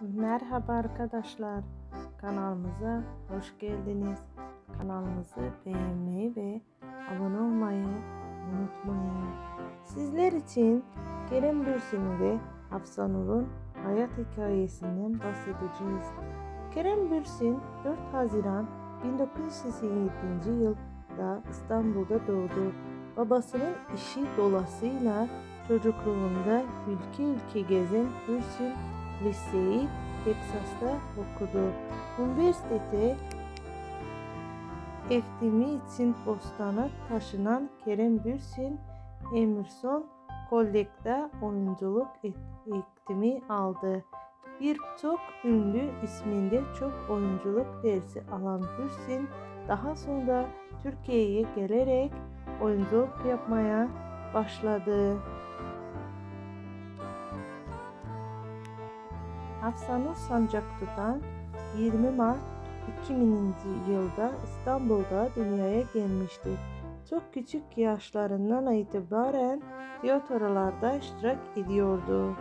Merhaba arkadaşlar. Kanalımıza hoş geldiniz. Kanalımızı beğenmeyi ve abone olmayı unutmayın. Sizler için Kerem Bürsin ve Hafsanur'un hayat hikayesinden bahsedeceğiz. Kerem Bürsin 4 Haziran 1987 yılda İstanbul'da doğdu. Babasının işi dolayısıyla çocukluğunda ülke ülke gezen Bürsin liseyi Teksas'ta okudu. Üniversitede eğitimi için Bostan'a taşınan Kerem Bürsin, Emerson College'da oyunculuk eğitimi aldı. Birçok ünlü isminde çok oyunculuk dersi alan Bürsin, daha sonra Türkiye'ye gelerek oyunculuk yapmaya başladı. Afsanur Sancaklı'dan 20 Mart 2000 yılda İstanbul'da dünyaya gelmişti. Çok küçük yaşlarından itibaren tiyatrolarda iştirak ediyordu.